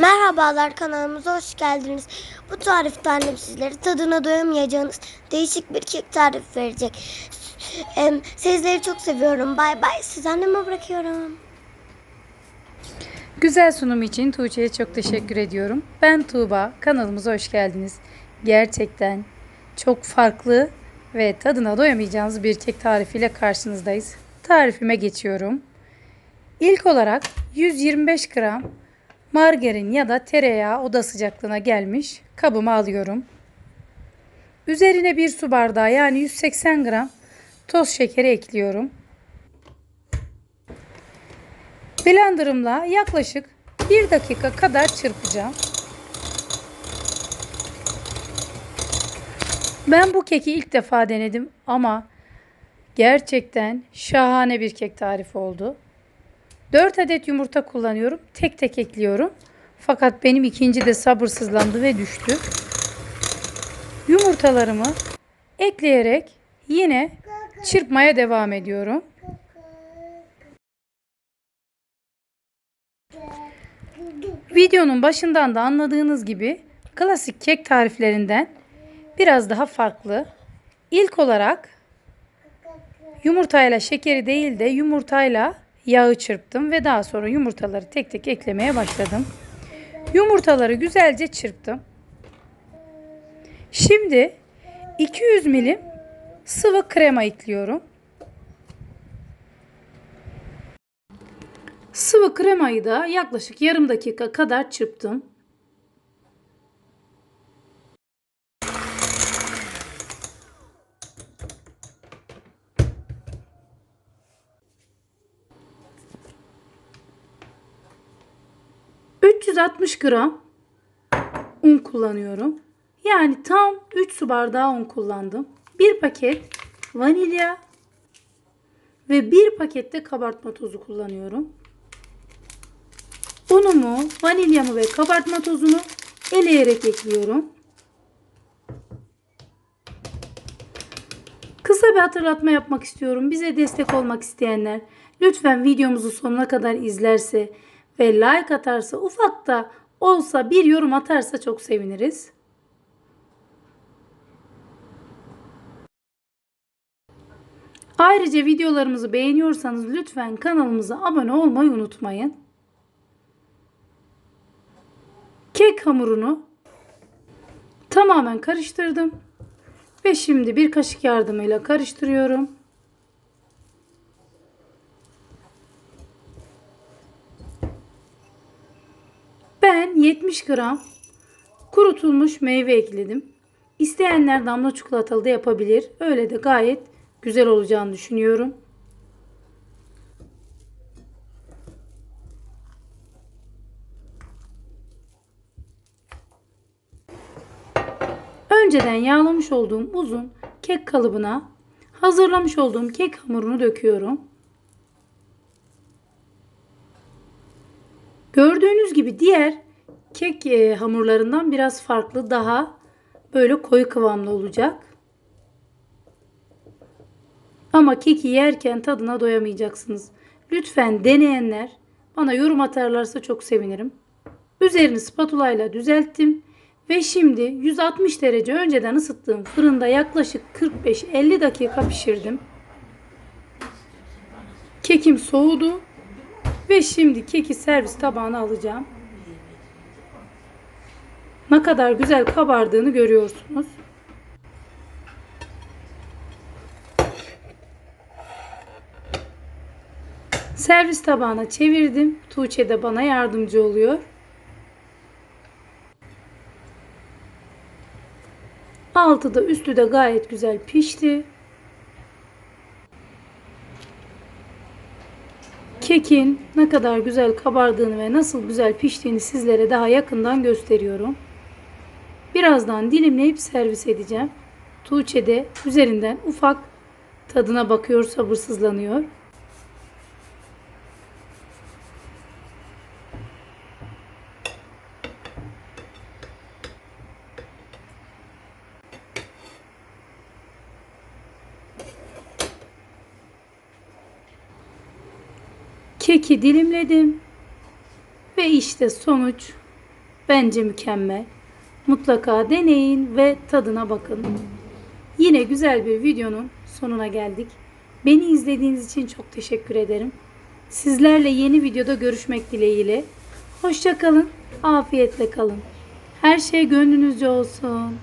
Merhabalar kanalımıza hoş geldiniz. Bu tarifte annem sizlere tadına doyamayacağınız değişik bir kek tarifi verecek. Sizleri çok seviyorum. Bay bay. Siz anneme bırakıyorum. Güzel sunum için Tuğçe'ye çok teşekkür ediyorum. Ben Tuğba, kanalımıza hoş geldiniz. Gerçekten çok farklı ve tadına doyamayacağınız bir kek tarifiyle karşınızdayız. Tarifime geçiyorum. İlk olarak 125 gram margarin ya da tereyağı oda sıcaklığına gelmiş kabıma alıyorum. Üzerine bir su bardağı yani 180 gram toz şekeri ekliyorum. Blenderımla yaklaşık 1 dakika kadar çırpacağım. Ben bu keki ilk defa denedim ama gerçekten şahane bir kek tarifi oldu. 4 adet yumurta kullanıyorum. Tek tek ekliyorum. Fakat benim ikinci de sabırsızlandı ve düştü. Yumurtalarımı ekleyerek yine çırpmaya devam ediyorum. Videonun başından da anladığınız gibi klasik kek tariflerinden biraz daha farklı. İlk olarak yumurtayla şekeri değil de yumurtayla yağı çırptım ve daha sonra yumurtaları tek tek eklemeye başladım. Yumurtaları güzelce çırptım. Şimdi 200 milim sıvı krema ekliyorum. Sıvı kremayı da yaklaşık yarım dakika kadar çırptım. ...360 gram un kullanıyorum. Yani tam 3 su bardağı un kullandım. Bir paket vanilya ve bir pakette kabartma tozu kullanıyorum. Unumu, vanilyamı ve kabartma tozunu eleyerek ekliyorum. Kısa bir hatırlatma yapmak istiyorum. Bize destek olmak isteyenler lütfen videomuzu sonuna kadar izlerse ve like atarsa ufak da olsa bir yorum atarsa çok seviniriz. Ayrıca videolarımızı beğeniyorsanız lütfen kanalımıza abone olmayı unutmayın. Kek hamurunu tamamen karıştırdım. Ve şimdi bir kaşık yardımıyla karıştırıyorum. Ben 70 gram kurutulmuş meyve ekledim. İsteyenler damla çikolatalı da yapabilir. Öyle de gayet güzel olacağını düşünüyorum. Önceden yağlamış olduğum uzun kek kalıbına hazırlamış olduğum kek hamurunu döküyorum. Gördüğünüz gibi diğer kek e, hamurlarından biraz farklı, daha böyle koyu kıvamlı olacak. Ama keki yerken tadına doyamayacaksınız. Lütfen deneyenler bana yorum atarlarsa çok sevinirim. Üzerini spatula ile düzelttim. Ve şimdi 160 derece önceden ısıttığım fırında yaklaşık 45-50 dakika pişirdim. Kekim soğudu. Ve şimdi keki servis tabağına alacağım. Ne kadar güzel kabardığını görüyorsunuz. Servis tabağına çevirdim. Tuğçe de bana yardımcı oluyor. Altı da üstü de gayet güzel pişti. Kekin ne kadar güzel kabardığını ve nasıl güzel piştiğini sizlere daha yakından gösteriyorum. Birazdan dilimleyip servis edeceğim. Tuğçe de üzerinden ufak tadına bakıyor, sabırsızlanıyor. Keki dilimledim. Ve işte sonuç Bence mükemmel. Mutlaka deneyin ve tadına bakın. Yine güzel bir videonun sonuna geldik. Beni izlediğiniz için çok teşekkür ederim. Sizlerle yeni videoda görüşmek dileğiyle. Hoşça kalın, afiyetle kalın. Her şey gönlünüzce olsun.